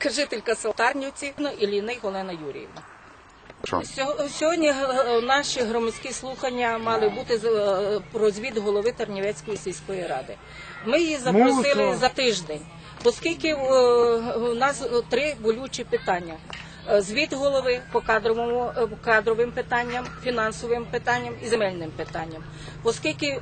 жителька Салтарнівці ну, і Ліний Олена Юріївна. Сьогодні е, наші громадські слухання мали бути е, про звіт голови Тернівецької сільської ради. Ми її запросили за тиждень, оскільки е, у нас е, три болючі питання. Е, Звіт голови по кадровому е, кадровим питанням, фінансовим питанням і земельним питанням. Оскільки е,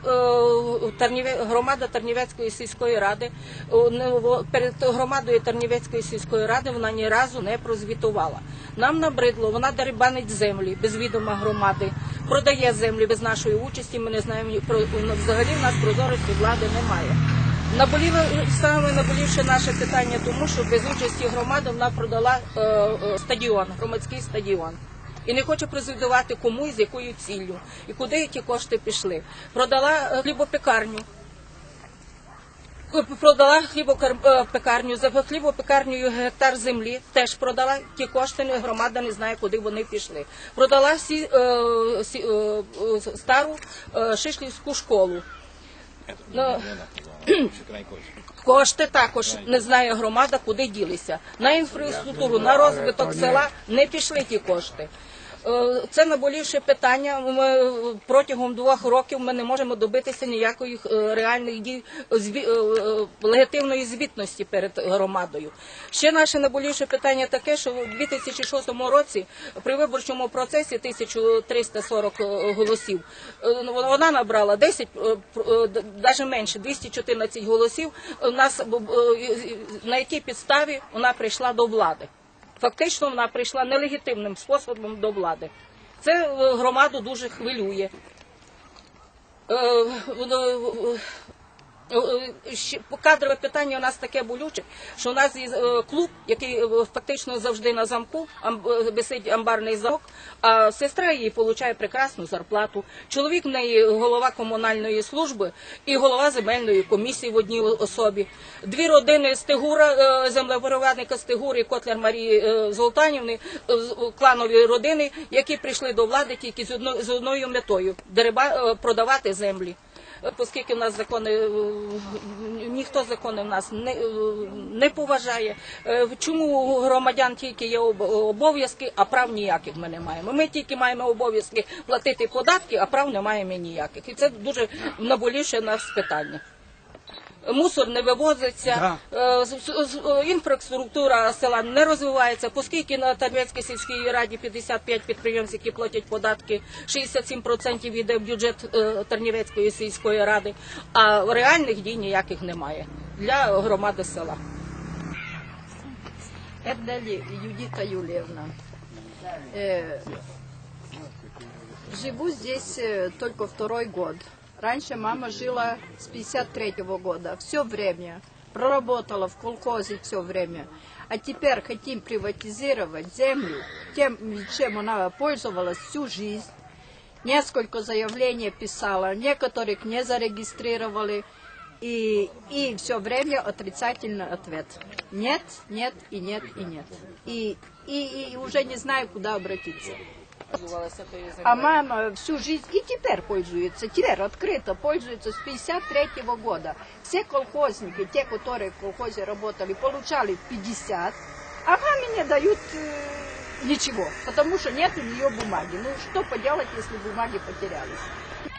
громада Тернівецької сільської ради е, перед громадою Тернівецької сільської ради вона ні разу не прозвітувала. Нам набридло, вона дерибанить землі без відома громади, продає землі без нашої участі. Ми не знаємо про ну, взагалі в нас прозорості влади немає. Наболіло саме наболівше наше питання, тому що без участі громади вона продала е, е, стадіон, громадський стадіон. І не хоче прозвітувати кому і з якою ціллю, і куди ті кошти пішли. Продала е, хлібопекарню. Продала хлібопекарню, за хлібопекарнею гектар землі теж продала ті кошти, громада не знає, куди вони пішли. Продала всі, е, сі- е, е, стару е, Шишлівську школу. Ну, Кошти також не знає громада, куди ділися. На інфраструктуру, на розвиток села не пішли ті кошти. Е, Це наболівше питання. Ми е, протягом двох років ми не можемо добитися ніякої е, реальних дій легітимної звітності перед громадою. Ще наше наболівше питання таке, що у 2006 році при виборчому процесі 1340 е, голосів е, вона набрала 10, навіть менше 214 голосів. У нас на якій підставі вона прийшла до влади. Фактично вона прийшла нелегітимним способом до влади. Це е, громаду дуже хвилює. Кадрове питання у нас таке болюче, що у нас є е, клуб, який е, фактично завжди на замку, ам- е, висить амбарний замок, а сестра її отримує прекрасну зарплату. Чоловік в неї голова комунальної служби і голова земельної комісії в одній особі. Дві родини Стегура, е, землепорядника Стегури і Котляр Марії е, Золтанівни, е, кланові родини, які прийшли до влади тільки з одно- з одною метою е, продавати землі. Оскільки в нас закони е, ніхто закони в нас не, е, не поважає. Е, Чому у громадян тільки є обов'язки, а прав ніяких ми не маємо. Ми тільки маємо обов'язки платити податки, а прав не маємо ніяких. І це дуже наболіше нас питання Мусор не вивозиться, е, з- з- з- е, інфраструктура села не розвивається, оскільки на Тарвецькій сільській раді 55 підприємств, які платять податки, 67% йде в бюджет е, Тарнівецької сільської ради, а реальних дій ніяких немає для громади села. Эрдали Юдита Юльевна. Э, живу здесь э, только второй год. Раньше мама жила с 53 года. Все время. Проработала в колхозе все время. А теперь хотим приватизировать землю тем, чем она пользовалась всю жизнь. Несколько заявлений писала, некоторых не зарегистрировали. И, и все время отрицательный ответ. Нет, нет и нет и нет. И, и, и уже не знаю, куда обратиться. А мама всю жизнь и теперь пользуется, теперь открыто пользуется с 53 года. Все колхозники, те, которые в колхозе работали, получали 50, а маме не дают э, ничего, потому что нет у нее бумаги. Ну что поделать, если бумаги потерялись?